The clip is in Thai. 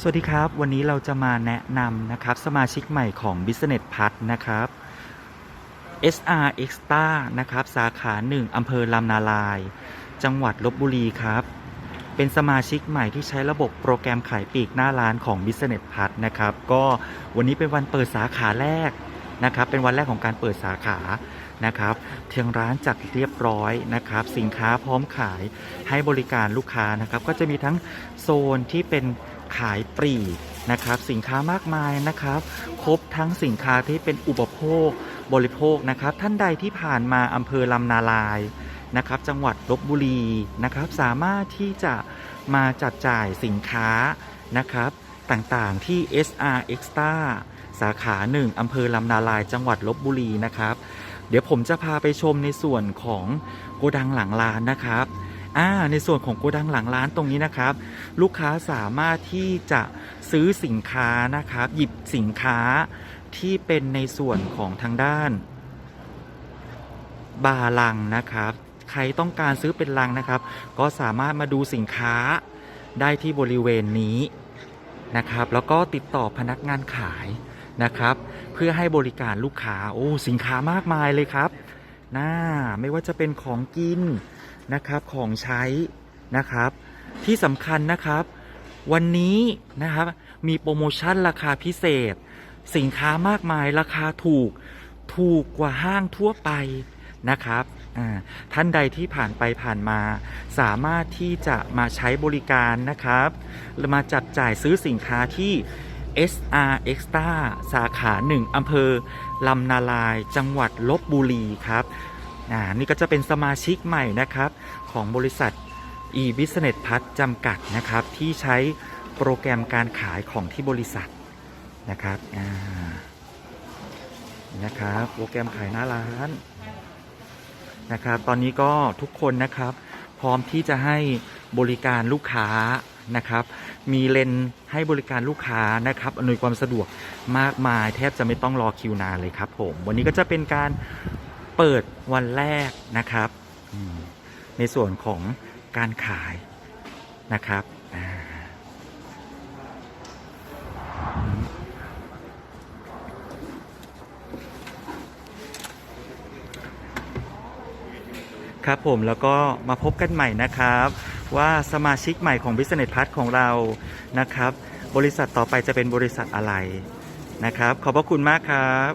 สวัสดีครับ วันนี้เราจะมาแนะนำนะครับ สมาชิกใหม่ของ Business p a s นะครับ SR Extra นะครับ สาขา1อำเภอลำนาลาย จังหวัดลบบุรีครับ เป็นสมาชิกใหม่ที่ใช้ระบบโปรแกรมขายปลีกหน้าร้านของ Business p a s นะครับ ก็วันนี้เป็นวันเปิดสาขาแรกนะครับ เป็นวันแรกของการเปิดสาขานะครับเทียงร้านจัดเรียบร้อยนะครับ สินค้าพร้อมขายให้บริการลูกค้านะครับ ก็จะมีทั้งโซนที่เป็น ขายปลีกนะครับ สินค้ามากมายนะครับ ครบทั้งสินค้าที่เป็นอุปโภคบริโภคนะครับ ท่านใดที่ผ่านมาอำเภอลำนาลายนะครับ จังหวัดลบบุรีนะครับ สามารถที่จะมาจัดจ่ายสินค้านะครับต่างๆที่ SR Extra สาขา 1อำเภอลำนาลายจังหวัดลบบุรีนะครับ เดี๋ยวผมจะพาไปชมในส่วนของโกดังหลังร้านนะครับ อ่าในส่วนของโกดังหลังร้านตรงนี้นะครับ ลูกค้าสามารถที่จะซื้อสินค้านะครับ หยิบสินค้าที่เป็นในส่วนของทางด้าน บาลังนะครับ ใครต้องการซื้อเป็นลังนะครับ ก็สามารถมาดูสินค้าได้ที่บริเวณนี้นะครับ แล้วก็ติดต่อพนักงานขายนะครับ เพื่อให้บริการลูกค้าโอ้สินค้ามากมายเลยครับน่าไม่ว่าจะเป็นของกิน นะครับของใช้นะครับ ที่สำคัญนะครับ วันนี้นะครับมีโปรโมชั่นราคาพิเศษ สินค้ามากมายราคาถูกถูกกว่าห้างทั่วไปนะครับท่านใดที่ผ่านไปผ่านมา สามารถที่จะมาใช้บริการนะครับมาจับจ่ายซื้อสินค้าที่ SR Extra สาขา 1 อำเภอลำนาลาย จังหวัดลบบุรีครับ อ่านี่ก็จะเป็นสมาชิกใหม่นะครับ ของบริษัท e-business พัฒจำกัดนะครับ ที่ใช้โปรแกรมการขายของที่บริษัทนะครับอ่านะครับ โปรแกรมขายหน้าร้านนะครับ ตอนนี้ก็ทุกคนนะครับ พร้อมที่จะให้บริการลูกค้านะครับ มีเลนให้บริการลูกค้านะครับอำนวยความสะดวกมากมาย แทบจะไม่ต้องรอคิวนานเลยครับผม วันนี้ก็จะเป็นการ เปิดวันแรกนะครับอืมในส่วนของการขายนะครับอ่าอืมครับผมแล้วก็มาพบกันใหม่นะครับ ว่าสมาชิกใหม่ของ Business p a s ของเรานะครับ บริษัทต่อไปจะเป็นบริษัทอะไรนะครับ ขอบพระคุณมากครับ